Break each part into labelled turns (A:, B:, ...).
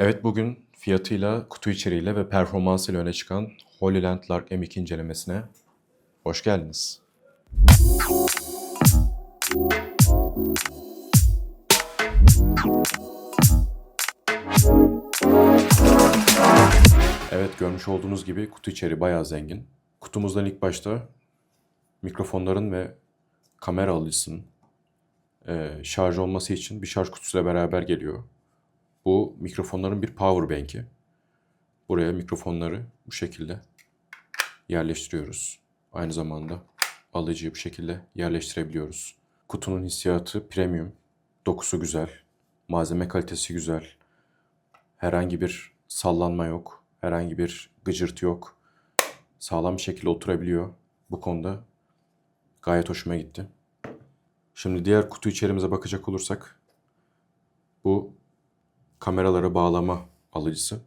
A: Evet bugün fiyatıyla, kutu içeriğiyle ve performansıyla öne çıkan Holyland Lark M2 incelemesine hoş geldiniz. Evet görmüş olduğunuz gibi kutu içeriği bayağı zengin. Kutumuzdan ilk başta mikrofonların ve kamera alıcısının şarj olması için bir şarj kutusuyla beraber geliyor. Bu mikrofonların bir power bank'i. Buraya mikrofonları bu şekilde yerleştiriyoruz. Aynı zamanda alıcıyı bu şekilde yerleştirebiliyoruz. Kutunun hissiyatı premium, dokusu güzel, malzeme kalitesi güzel. Herhangi bir sallanma yok, herhangi bir gıcırtı yok. Sağlam bir şekilde oturabiliyor. Bu konuda gayet hoşuma gitti. Şimdi diğer kutu içerimize bakacak olursak bu kameralara bağlama alıcısı.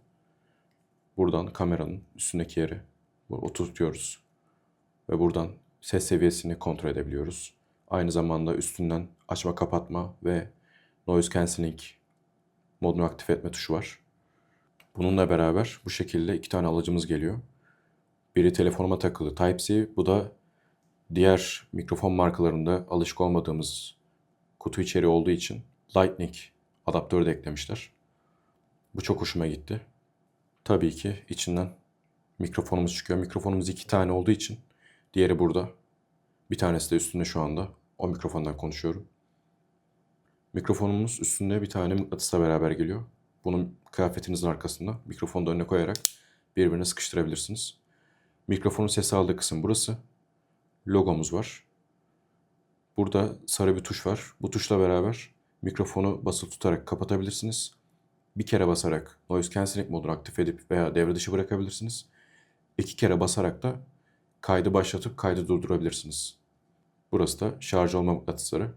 A: Buradan kameranın üstündeki yere bu- oturtuyoruz. Ve buradan ses seviyesini kontrol edebiliyoruz. Aynı zamanda üstünden açma kapatma ve noise cancelling modunu aktif etme tuşu var. Bununla beraber bu şekilde iki tane alıcımız geliyor. Biri telefonuma takılı Type-C, bu da diğer mikrofon markalarında alışık olmadığımız kutu içeriği olduğu için Lightning adaptörü de eklemişler. Bu çok hoşuma gitti. Tabii ki içinden mikrofonumuz çıkıyor. Mikrofonumuz iki tane olduğu için diğeri burada. Bir tanesi de üstünde şu anda. O mikrofondan konuşuyorum. Mikrofonumuz üstünde bir tane mıknatısla beraber geliyor. Bunun kıyafetinizin arkasında mikrofonu da önüne koyarak birbirine sıkıştırabilirsiniz. Mikrofonun ses aldığı kısım burası. Logomuz var. Burada sarı bir tuş var. Bu tuşla beraber mikrofonu basılı tutarak kapatabilirsiniz. Bir kere basarak noise cancelling modunu aktif edip veya devre dışı bırakabilirsiniz. İki kere basarak da kaydı başlatıp kaydı durdurabilirsiniz. Burası da şarj olma mıknatısları.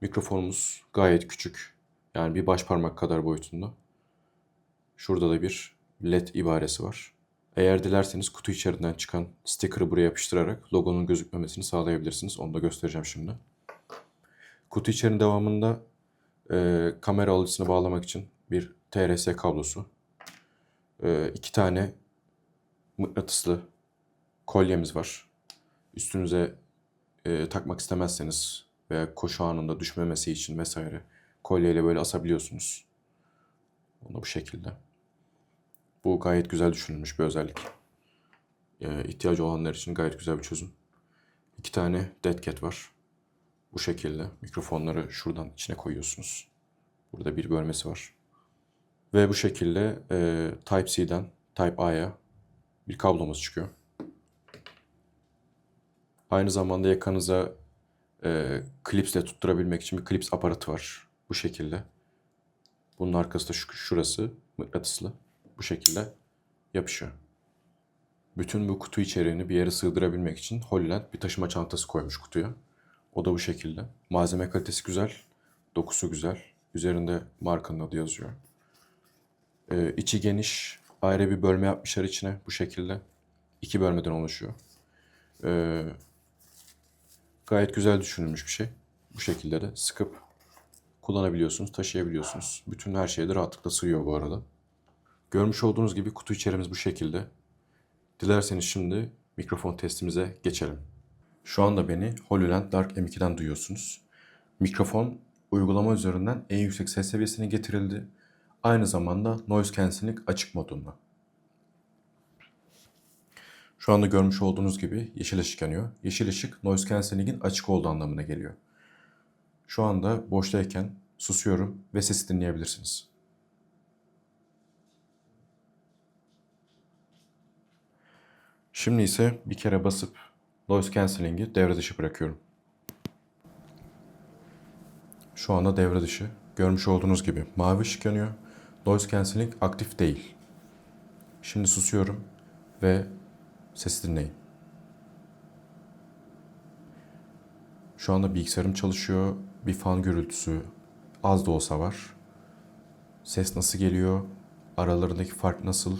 A: Mikrofonumuz gayet küçük. Yani bir baş parmak kadar boyutunda. Şurada da bir LED ibaresi var. Eğer dilerseniz kutu içerisinden çıkan sticker'ı buraya yapıştırarak logonun gözükmemesini sağlayabilirsiniz. Onu da göstereceğim şimdi. Kutu içerinin devamında e, kamera alıcısını bağlamak için bir TRS kablosu, e, iki tane mıknatıslı kolyemiz var. Üstünüze e, takmak istemezseniz veya koşu anında düşmemesi için vesaire kolyeyle böyle asabiliyorsunuz. Onu bu şekilde. Bu gayet güzel düşünülmüş bir özellik. E, ihtiyacı olanlar için gayet güzel bir çözüm. İki tane dead cat var. Bu şekilde mikrofonları şuradan içine koyuyorsunuz. Burada bir bölmesi var. Ve bu şekilde e, Type-C'den Type-A'ya bir kablomuz çıkıyor. Aynı zamanda yakanıza e, klipsle tutturabilmek için bir klips aparatı var. Bu şekilde. Bunun arkası da şu, şurası mıknatıslı. Bu şekilde yapışıyor. Bütün bu kutu içeriğini bir yere sığdırabilmek için Holyland bir taşıma çantası koymuş kutuya. O da bu şekilde. Malzeme kalitesi güzel, dokusu güzel. Üzerinde markanın adı yazıyor. Ee, içi geniş, ayrı bir bölme yapmışlar içine bu şekilde. İki bölmeden oluşuyor. Ee, gayet güzel düşünülmüş bir şey. Bu şekilde de sıkıp kullanabiliyorsunuz, taşıyabiliyorsunuz. Bütün her şey de rahatlıkla sığıyor bu arada. Görmüş olduğunuz gibi kutu içerimiz bu şekilde. Dilerseniz şimdi mikrofon testimize geçelim. Şu anda beni HoloLens Dark M2'den duyuyorsunuz. Mikrofon uygulama üzerinden en yüksek ses seviyesine getirildi. Aynı zamanda noise cancelling açık modunda. Şu anda görmüş olduğunuz gibi yeşil ışık yanıyor. Yeşil ışık noise cancelling'in açık olduğu anlamına geliyor. Şu anda boştayken susuyorum ve sesi dinleyebilirsiniz. Şimdi ise bir kere basıp noise cancelling'i devre dışı bırakıyorum. Şu anda devre dışı. Görmüş olduğunuz gibi mavi ışık yanıyor. Noise cancelling aktif değil. Şimdi susuyorum ve sesi dinleyin. Şu anda bilgisayarım çalışıyor. Bir fan gürültüsü az da olsa var. Ses nasıl geliyor? Aralarındaki fark nasıl?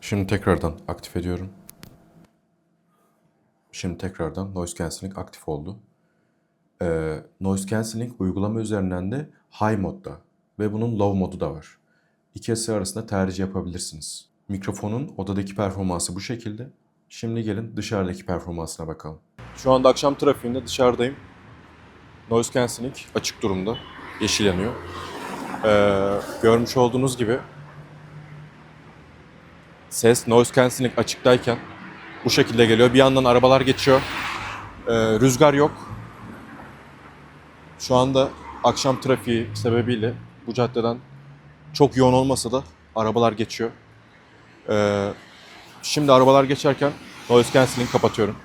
A: Şimdi tekrardan aktif ediyorum. Şimdi tekrardan noise cancelling aktif oldu. Ee, noise cancelling uygulama üzerinden de high modda ve bunun low modu da var. İkisi arasında tercih yapabilirsiniz. Mikrofonun odadaki performansı bu şekilde. Şimdi gelin dışarıdaki performansına bakalım. Şu anda akşam trafiğinde dışarıdayım. Noise cancelling açık durumda. Yeşil yanıyor. Ee, görmüş olduğunuz gibi ses noise cancelling açıktayken bu şekilde geliyor. Bir yandan arabalar geçiyor. Ee, rüzgar yok. Şu anda akşam trafiği sebebiyle bu caddeden çok yoğun olmasa da arabalar geçiyor. Ee, şimdi arabalar geçerken noise cancelling kapatıyorum.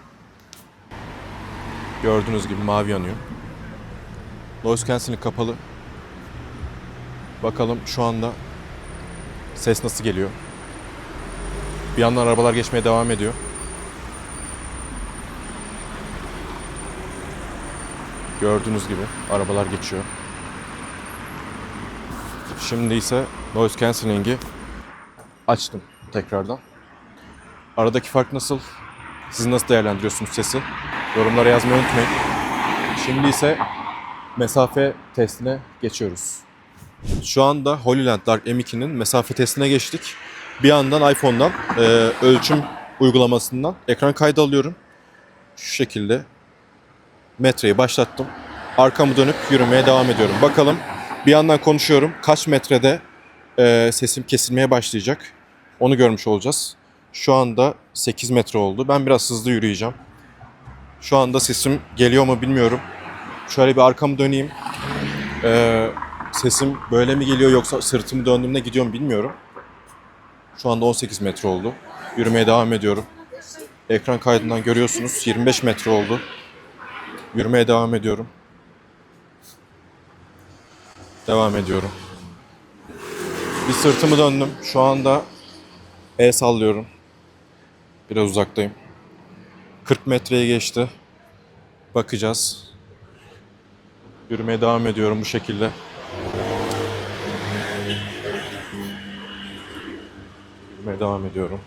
A: Gördüğünüz gibi mavi yanıyor. Noise cancelling kapalı. Bakalım şu anda ses nasıl geliyor. Bir yandan arabalar geçmeye devam ediyor. Gördüğünüz gibi arabalar geçiyor. Şimdi ise noise cancelling'i açtım tekrardan. Aradaki fark nasıl? Siz nasıl değerlendiriyorsunuz sesi? Yorumlara yazmayı unutmayın. Şimdi ise mesafe testine geçiyoruz. Şu anda Holyland Dark M2'nin mesafe testine geçtik. Bir yandan iPhone'dan e, ölçüm uygulamasından ekran kaydı alıyorum. Şu şekilde metreyi başlattım. Arkamı dönüp yürümeye devam ediyorum. Bakalım bir yandan konuşuyorum. Kaç metrede e, sesim kesilmeye başlayacak. Onu görmüş olacağız. Şu anda 8 metre oldu. Ben biraz hızlı yürüyeceğim. Şu anda sesim geliyor mu bilmiyorum. Şöyle bir arkamı döneyim. Ee, sesim böyle mi geliyor yoksa sırtımı döndüğümde gidiyor mu bilmiyorum. Şu anda 18 metre oldu. Yürümeye devam ediyorum. Ekran kaydından görüyorsunuz 25 metre oldu. Yürümeye devam ediyorum. Devam ediyorum. Bir sırtımı döndüm. Şu anda el sallıyorum. Biraz uzaktayım. 40 metreye geçti. Bakacağız. Yürümeye devam ediyorum bu şekilde. Yürümeye devam ediyorum.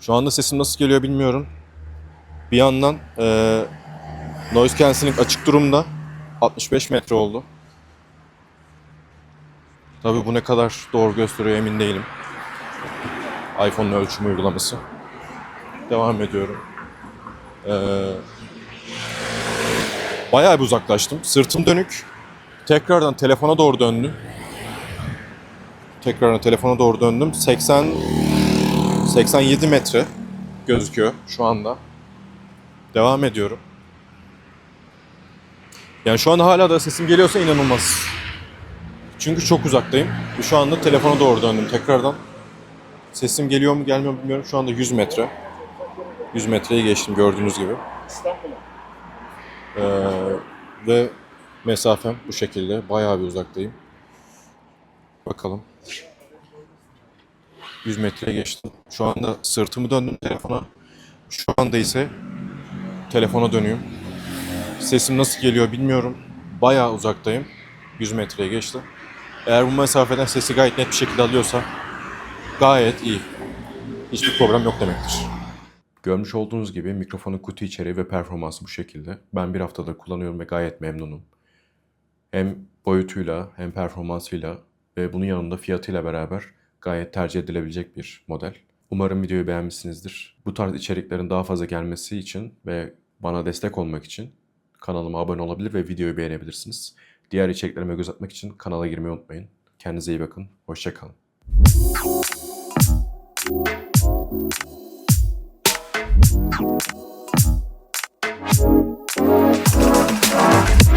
A: Şu anda sesim nasıl geliyor bilmiyorum. Bir yandan eee noise cancelling açık durumda. 65 metre oldu. Tabii bu ne kadar doğru gösteriyor emin değilim. iPhone'un ölçüm uygulaması. Devam ediyorum. Ee, bayağı bir uzaklaştım. Sırtım dönük. Tekrardan telefona doğru döndüm. Tekrardan telefona doğru döndüm. 80 87 metre gözüküyor şu anda. Devam ediyorum. Yani şu anda hala da sesim geliyorsa inanılmaz. Çünkü çok uzaktayım. Şu anda telefona doğru döndüm tekrardan. Sesim geliyor mu gelmiyor mu bilmiyorum. Şu anda 100 metre. 100 metreyi geçtim gördüğünüz gibi. Ee, ve mesafem bu şekilde. Bayağı bir uzaktayım. Bakalım. 100 metreye geçtim. Şu anda sırtımı döndüm telefona. Şu anda ise telefona dönüyorum. Sesim nasıl geliyor bilmiyorum. Bayağı uzaktayım. 100 metreye geçti. Eğer bu mesafeden sesi gayet net bir şekilde alıyorsa gayet iyi. Hiçbir problem yok demektir. Görmüş olduğunuz gibi mikrofonun kutu içeriği ve performansı bu şekilde. Ben bir haftadır kullanıyorum ve gayet memnunum. Hem boyutuyla hem performansıyla ve bunun yanında fiyatıyla beraber gayet tercih edilebilecek bir model. Umarım videoyu beğenmişsinizdir. Bu tarz içeriklerin daha fazla gelmesi için ve bana destek olmak için kanalıma abone olabilir ve videoyu beğenebilirsiniz. Diğer içeriklerime göz atmak için kanala girmeyi unutmayın. Kendinize iyi bakın. Hoşçakalın.
B: Thank